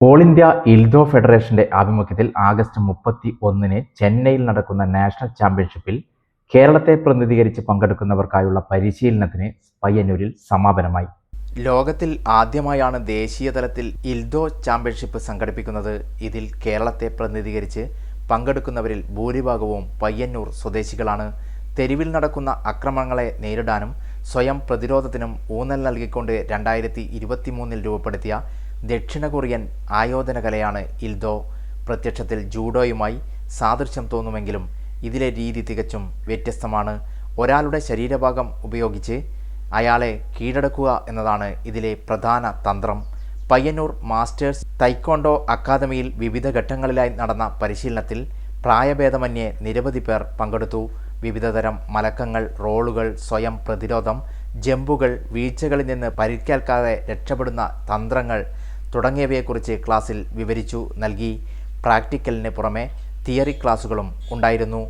All India ഇൽദോ ഫെഡറേഷന്റെ ആഭിമുഖ്യത്തിൽ August മുപ്പത്തി ഒന്നിന് ചെന്നൈയിൽ നടക്കുന്ന നാഷണൽ ചാമ്പ്യൻഷിപ്പിൽ കേരളത്തെ പ്രതിനിധീകരിച്ച് പങ്കെടുക്കുന്നവർക്കായുള്ള പരിശീലനത്തിന് പയ്യന്നൂരിൽ സമാപനമായി. ലോകത്തിൽ ആദ്യമായാണ് ദേശീയ തലത്തിൽ ഇൽദോ ചാമ്പ്യൻഷിപ്പ് സംഘടിപ്പിക്കുന്നത്. ഇതിൽ കേരളത്തെ പ്രതിനിധീകരിച്ച് പങ്കെടുക്കുന്നവരിൽ ഭൂരിഭാഗവും പയ്യന്നൂർ സ്വദേശികളാണ്. തെരുവിൽ നടക്കുന്ന അക്രമങ്ങളെ നേരിടാനും സ്വയം പ്രതിരോധത്തിനും ഊന്നൽ നൽകിക്കൊണ്ട് രണ്ടായിരത്തി ഇരുപത്തിമൂന്നിൽ രൂപപ്പെടുത്തിയ ദക്ഷിണ കൊറിയൻ ആയോധന കലയാണ് ഇൽദോ. പ്രത്യക്ഷത്തിൽ ജൂഡോയുമായി സാദൃശ്യം തോന്നുമെങ്കിലും ഇതിലെ രീതി തികച്ചും വ്യത്യസ്തമാണ്. ഒരാളുടെ ശരീരഭാഗം ഉപയോഗിച്ച് അയാളെ കീഴടക്കുക എന്നതാണ് ഇതിലെ പ്രധാന തന്ത്രം. പയ്യന്നൂർ മാസ്റ്റേഴ്സ് തൈക്കോണ്ടോ അക്കാദമിയിൽ വിവിധ ഘട്ടങ്ങളിലായി നടന്ന പരിശീലനത്തിൽ പ്രായഭേദമന്യേ നിരവധി പേർ പങ്കെടുത്തു. വിവിധതരം മലക്കങ്ങൾ റോളുകൾ സ്വയം പ്രതിരോധം ജമ്പുകൾ വീഴ്ചകളിൽ നിന്ന് പരിക്കേൽക്കാതെ രക്ഷപ്പെടുന്ന തന്ത്രങ്ങൾ തുടങ്ങിയവയെക്കുറിച്ച് ക്ലാസ്സിൽ വിവരിച്ചു നൽകി. പ്രാക്ടിക്കലിന് പുറമെ തിയറി ക്ലാസ്സുകളും ഉണ്ടായിരുന്നു.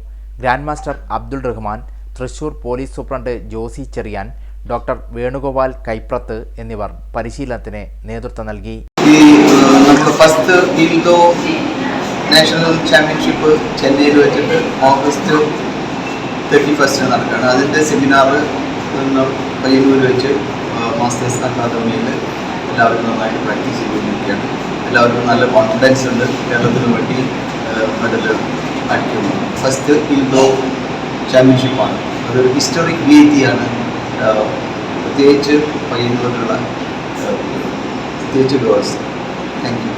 Grandmaster Abdul Rahman Thrissur police superintendent Josy Cherian doctor Venugopal Kaiprath എന്നിവർ പരിശീലനത്തിന് നേതൃത്വം നൽകി. ഫസ്റ്റ് ഇൽഡോ നാഷണൽ ചാമ്പ്യൻഷിപ്പ് ചെന്നൈയിൽ വെച്ചിട്ട് ഓഗസ്റ്റ് തേർട്ടി ഫസ്റ്റിന് നടക്കുകയാണ്. അതിന്റെ സെമിനാർ പയ്യന്നൂർ വെച്ച് മാസ്റ്റേഴ്സ് അക്കാദമിയിൽ എല്ലാവരും നന്നായിട്ട് പ്രാക്ടീസ് ചെയ്തുകൊണ്ടിരിക്കുകയാണ്. എല്ലാവർക്കും നല്ല കോൺഫിഡൻസ് ഉണ്ട്. കേരളത്തിന് വേണ്ടി മെഡൽ അടിക്കുന്നു. ഫസ്റ്റ് ഇൻഡോ ചാമ്പ്യൻഷിപ്പാണ് അതൊരു ഹിസ്റ്റോറിക് വീതിയാണ് ഏഹ്, പ്രത്യേകിച്ച് പയ്യന്നൂരിലുള്ള പ്രത്യേകിച്ച് ഗേൾസ് താങ്ക് യു